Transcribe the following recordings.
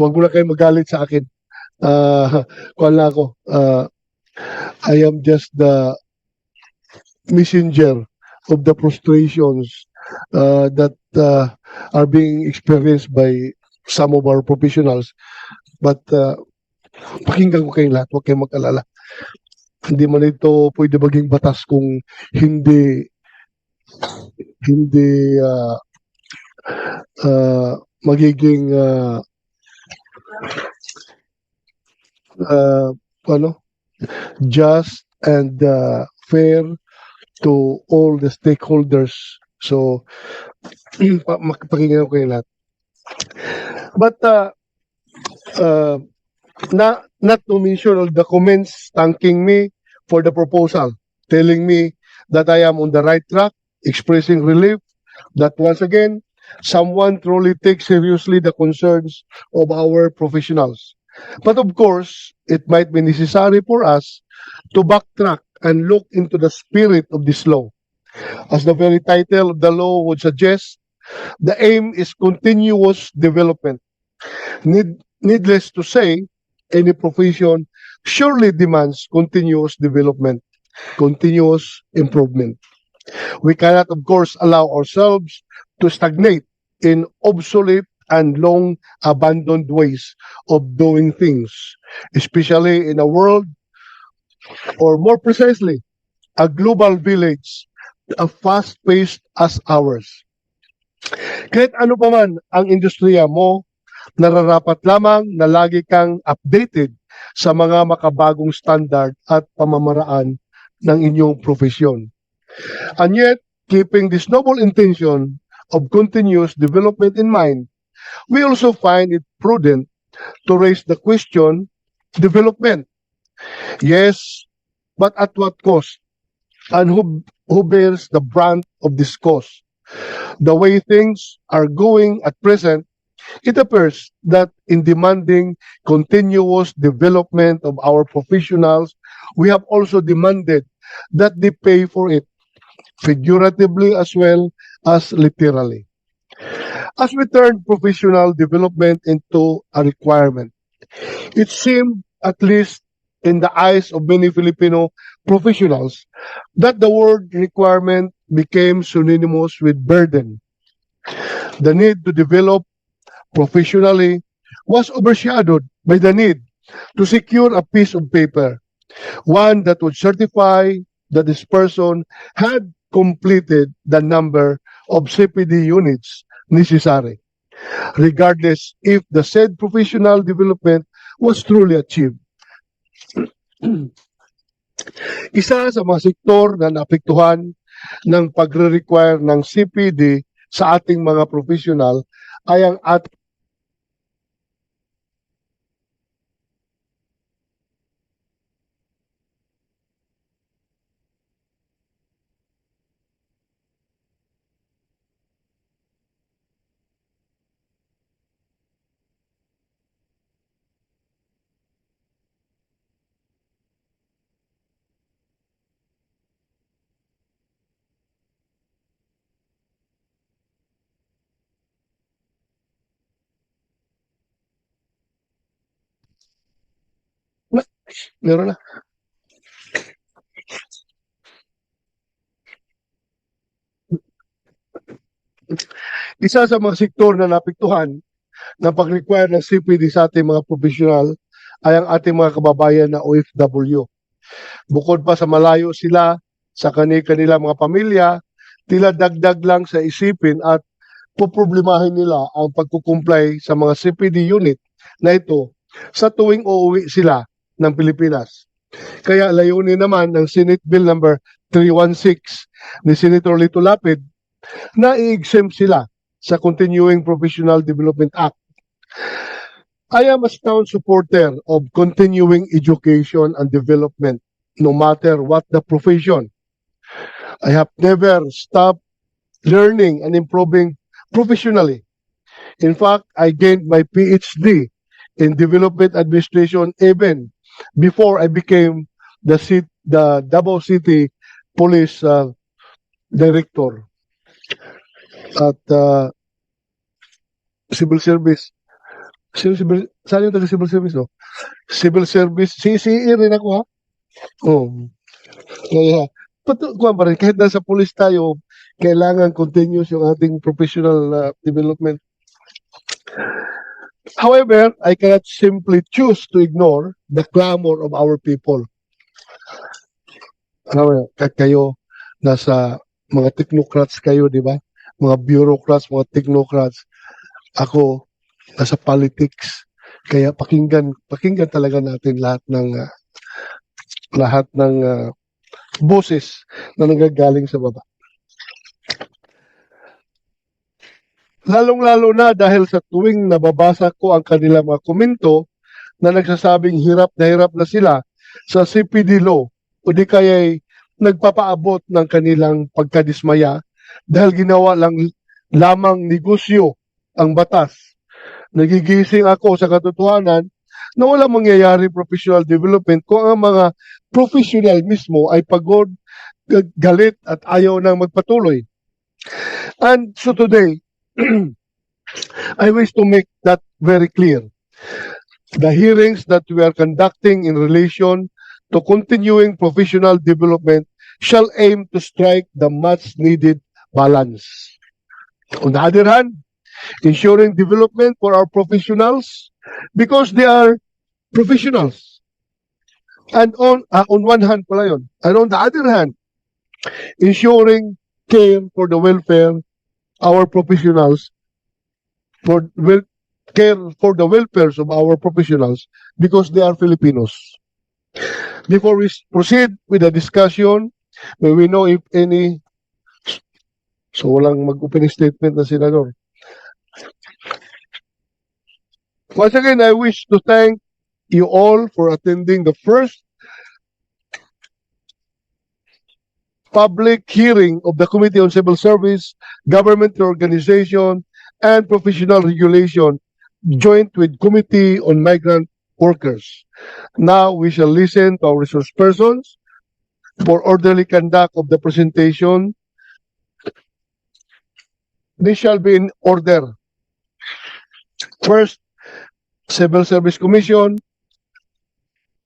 huwag mo na kayo magalit sa akin. Uh, kuwan lang ako. Uh, I am just the messenger of the frustrations uh, that uh, are being experienced by some of our professionals. But uh, pakinggan ko kayong lahat, huwag kayong mag-alala. Hindi man ito pwede maging batas kung hindi hindi uh, uh, magiging uh, uh, ano just and uh, fair to all the stakeholders. So, pa- makipakinggan ko kayo lahat. But, uh, uh, na, not to mention all the comments thanking me for the proposal, telling me that I am on the right track, expressing relief that once again, someone truly takes seriously the concerns of our professionals. But of course, it might be necessary for us to backtrack and look into the spirit of this law. As the very title of the law would suggest, the aim is continuous development. Need, needless to say, any profession surely demands continuous development, continuous improvement. We cannot, of course, allow ourselves to stagnate in obsolete and long abandoned ways of doing things, especially in a world, or more precisely, a global village, a fast-paced as ours. Kahit ano pa man ang industriya mo, nararapat lamang na lagi kang updated sa mga makabagong standard at pamamaraan ng inyong profesyon. And yet, keeping this noble intention of continuous development in mind, we also find it prudent to raise the question development. Yes, but at what cost? And who, who bears the brunt of this cost? The way things are going at present, it appears that in demanding continuous development of our professionals, we have also demanded that they pay for it, figuratively as well as literally. As we turn professional development into a requirement, it seemed, at least in the eyes of many Filipino professionals, that the word requirement became synonymous with burden. The need to develop professionally was overshadowed by the need to secure a piece of paper, one that would certify that this person had completed the number of CPD units necessary, regardless if the said professional development was truly achieved. Isa sa mga sektor na naapektuhan ng pagre-require ng CPD sa ating mga professional ay ang at meron na. Isa sa mga sektor na napektuhan ng pag-require ng CPD sa ating mga profesional ay ang ating mga kababayan na OFW. Bukod pa sa malayo sila sa kani-kanila mga pamilya, tila dagdag lang sa isipin at poproblemahin nila ang pagkukumplay sa mga CPD unit na ito sa tuwing uuwi sila ng Pilipinas. Kaya layunin naman ng Senate Bill number 316 ni Senator Lito Lapid na i-exempt sila sa Continuing Professional Development Act. I am a staunch supporter of continuing education and development no matter what the profession. I have never stopped learning and improving professionally. In fact, I gained my PhD in development administration even before I became the cit the Davao City Police uh, Director at uh, Civil Service. Sino civil, saan yung taga civil service, no? Civil service, CCE rin ako, ha? Oh. Kaya, patu, kuha pa rin, kahit nasa police tayo, kailangan continuous yung ating professional uh, development. However, I cannot simply choose to ignore the clamor of our people. Alam mo, kahit kayo, nasa mga technocrats kayo, di ba? Mga bureaucrats, mga technocrats. Ako, nasa politics. Kaya pakinggan, pakinggan talaga natin lahat ng ah, lahat ng ah, boses na nanggagaling sa baba. Lalong-lalo na dahil sa tuwing nababasa ko ang kanilang mga komento na nagsasabing hirap na hirap na sila sa CPD law o di kaya'y nagpapaabot ng kanilang pagkadismaya dahil ginawa lang lamang negosyo ang batas. Nagigising ako sa katotohanan na walang mangyayari professional development kung ang mga professional mismo ay pagod, galit at ayaw nang magpatuloy. And so today, I wish to make that very clear. The hearings that we are conducting in relation to continuing professional development shall aim to strike the much needed balance. On the other hand, ensuring development for our professionals because they are professionals. And on uh, on one hand pala. And on the other hand, ensuring care for the welfare our professionals for well, care for the welfares of our professionals because they are Filipinos. Before we proceed with the discussion, may we know if any so walang mag-opening statement na senador. Once again, I wish to thank you all for attending the first public hearing of the Committee on Civil Service, Government Organization, and Professional Regulation, joint with Committee on Migrant Workers. Now we shall listen to our resource persons for orderly conduct of the presentation. This shall be in order. First, Civil Service Commission.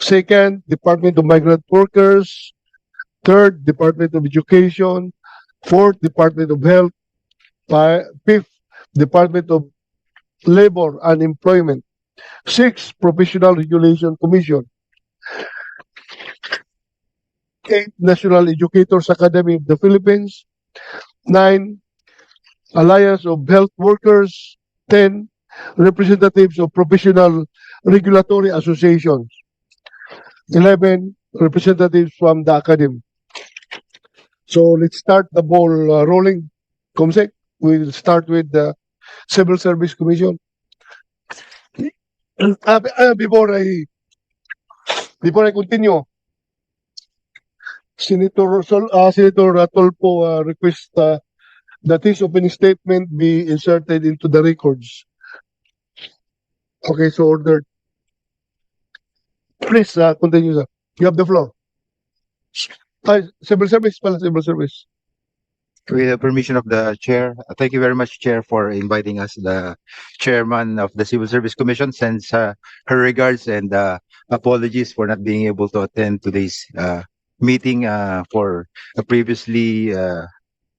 Second, Department of Migrant Workers. Third, Department of Education. Fourth, Department of Health. Fifth, Department of Labor and Employment. Sixth, Professional Regulation Commission. Eight, National Educators Academy of the Philippines. Nine, Alliance of Health Workers. Ten, representatives of professional regulatory associations. 11 representatives from the academy. So let's start the ball uh, rolling. Comsec, we'll start with the Civil Service Commission. Uh, uh, before I before I continue, Senator Sol, uh, Senator Tolpo uh, request uh, that his opening statement be inserted into the records. Okay, so ordered. Please, uh, continue, sir. You have the floor. Ay, civil service pala, civil service. With the permission of the chair, uh, thank you very much, Chair, for inviting us. The chairman of the Civil Service Commission sends uh, her regards and uh, apologies for not being able to attend today's uh, meeting uh, for a previously uh,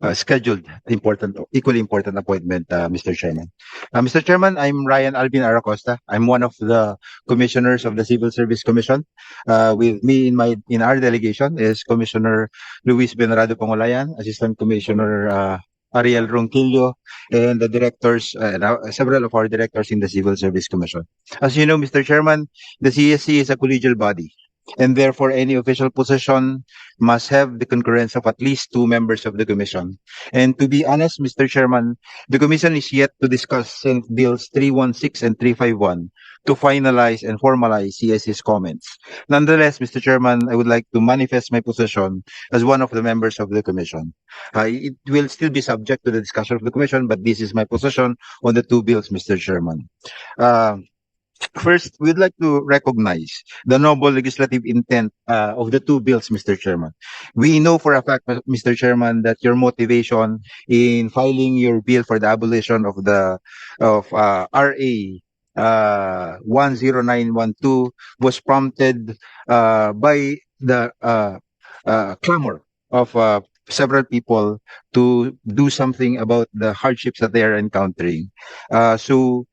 uh, scheduled important, equally important appointment, uh, Mr. Chairman. Uh, Mr. Chairman, I'm Ryan Alvin Aracosta. I'm one of the commissioners of the Civil Service Commission. Uh, with me in my in our delegation is Commissioner Luis Benrado Pangulayan, Assistant Commissioner uh, Ariel Ronquillo, and the directors, uh, uh, several of our directors in the Civil Service Commission. As you know, Mr. Chairman, the CSC is a collegial body, and therefore any official position must have the concurrence of at least two members of the commission. And to be honest, Mr. Chairman, the commission is yet to discuss Senate Bills 316 and 351 to finalize and formalize CSC's comments. Nonetheless, Mr. Chairman, I would like to manifest my position as one of the members of the commission. Uh, it will still be subject to the discussion of the commission, but this is my position on the two bills, Mr. Chairman. Uh, First, we'd like to recognize the noble legislative intent uh, of the two bills, Mr. Chairman. We know for a fact, Mr. Chairman, that your motivation in filing your bill for the abolition of the of uh, RA uh, 10912 was prompted uh, by the uh, uh, clamor of uh, several people to do something about the hardships that they are encountering. Uh, so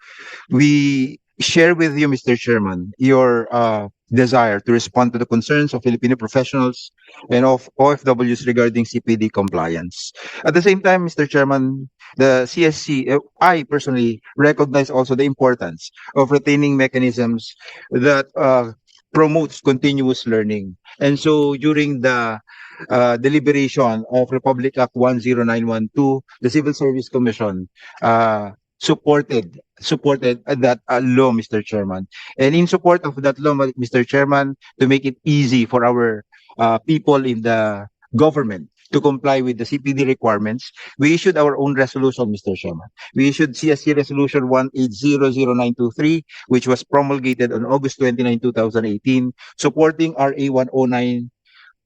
we share with you, Mr. Chairman, your uh, desire to respond to the concerns of Filipino professionals and of OFWs regarding CPD compliance. At the same time, Mr. Chairman, the CSC, uh, I personally recognize also the importance of retaining mechanisms that uh, promotes continuous learning. And so during the uh, deliberation of Republic Act 10912, the Civil Service Commission uh, supported supported that uh, law, Mr. Chairman. And in support of that law, Mr. Chairman, to make it easy for our uh, people in the government to comply with the CPD requirements, we issued our own resolution, Mr. Chairman. We issued CSC Resolution 1800923, which was promulgated on August 29, 2018, supporting RA 109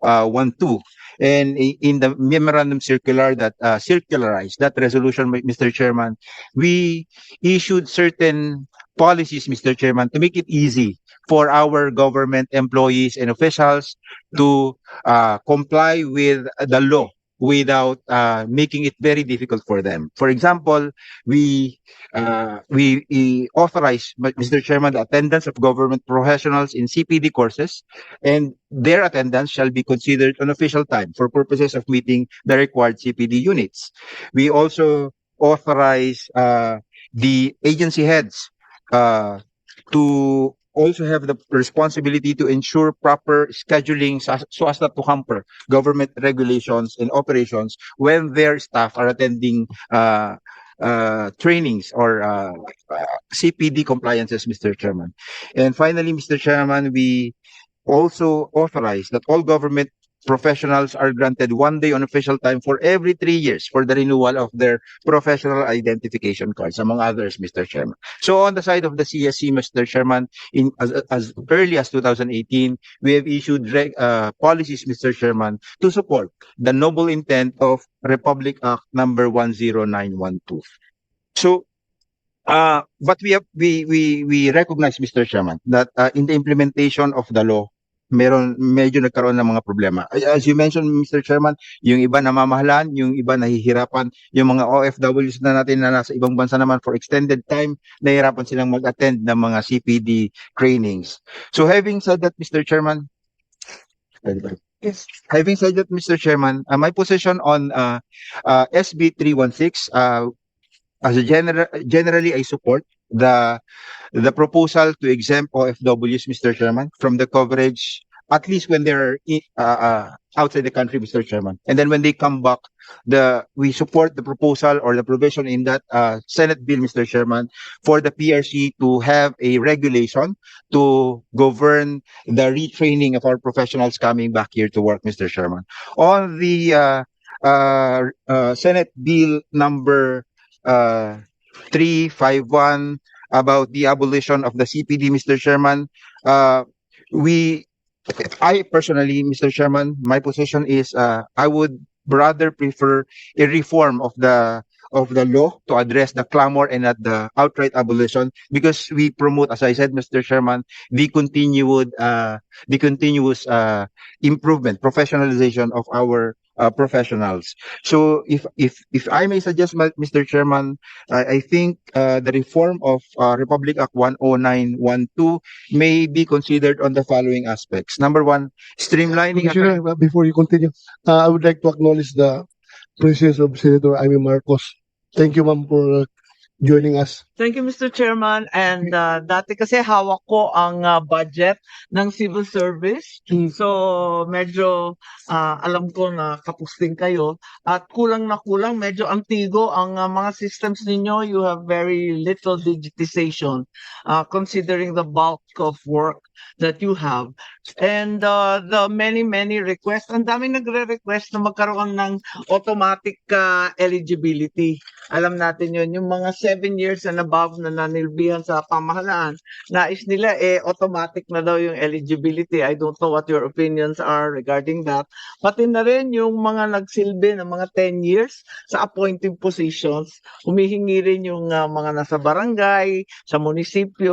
uh, 12. And in the memorandum circular that uh, circularized that resolution, Mr. Chairman, we issued certain policies, Mr. Chairman, to make it easy for our government employees and officials to uh, comply with the law without uh, making it very difficult for them. For example, we uh, we, we authorize, Mr. Chairman, the attendance of government professionals in CPD courses, and their attendance shall be considered on official time for purposes of meeting the required CPD units. We also authorize uh, the agency heads uh, to also have the responsibility to ensure proper scheduling so as- not to hamper government regulations and operations when their staff are attending uh, uh, trainings or uh, uh, CPD compliances, Mr. Chairman. And finally, Mr. Chairman, we also authorize that all government professionals are granted one day on official time for every three years for the renewal of their professional identification cards, among others, Mr. Chairman. So on the side of the CSC, Mr. Chairman, in as, as early as 2018, we have issued uh, policies, Mr. Chairman, to support the noble intent of Republic Act number 10912. So uh, but we have we we we recognize Mr. Chairman that uh, in the implementation of the law meron medyo nagkaroon ng mga problema. As you mentioned Mr. Chairman, yung iba namamahalan, yung iba nahihirapan, yung mga OFWs na natin na nasa ibang bansa naman for extended time, nahihirapan silang mag-attend ng mga CPD trainings. So having said that Mr. Chairman, Yes. Having said that, Mr. Chairman, uh, my position on uh, uh, SB 316, uh, as a general, generally I support the the proposal to exempt OFWs, Mr. Chairman, from the coverage at least when they're uh, uh, outside the country, Mr. Chairman, and then when they come back, the we support the proposal or the provision in that uh, Senate bill, Mr. Chairman, for the PRC to have a regulation to govern the retraining of our professionals coming back here to work, Mr. Chairman. On the uh, uh, uh, Senate Bill number 351 about the abolition of the CPD, Mr. Chairman, uh, we, I personally, Mr. Chairman, my position is uh, I would rather prefer a reform of the of the law to address the clamor and not the outright abolition because we promote, as I said, Mr. Chairman, the continued uh, the continuous uh, improvement, professionalization of our uh, professionals. So if if if I may suggest, Mr. Chairman, I, I think uh, the reform of uh, Republic Act 10912 may be considered on the following aspects. Number one, streamlining. Uh, before you continue, uh, I would like to acknowledge the presence of Senator Amy Marcos. Thank you, ma'am, for uh, joining us. Thank you, Mr. Chairman. And uh, dati kasi hawak ko ang uh, budget ng civil service. Mm. So, medyo uh, alam ko na kapusting kayo. At kulang na kulang, medyo antigo ang uh, mga systems ninyo. You have very little digitization uh, considering the bulk of work that you have. And uh, the many, many requests. Ang dami nagre-request na magkaroon ng automatic uh, eligibility. Alam natin yun, yung mga seven years na above na nanilbihan sa pamahalaan, nais nila eh automatic na daw yung eligibility. I don't know what your opinions are regarding that. Pati na rin yung mga nagsilbi ng mga 10 years sa appointing positions, humihingi rin yung ah, mga nasa barangay, sa munisipyo,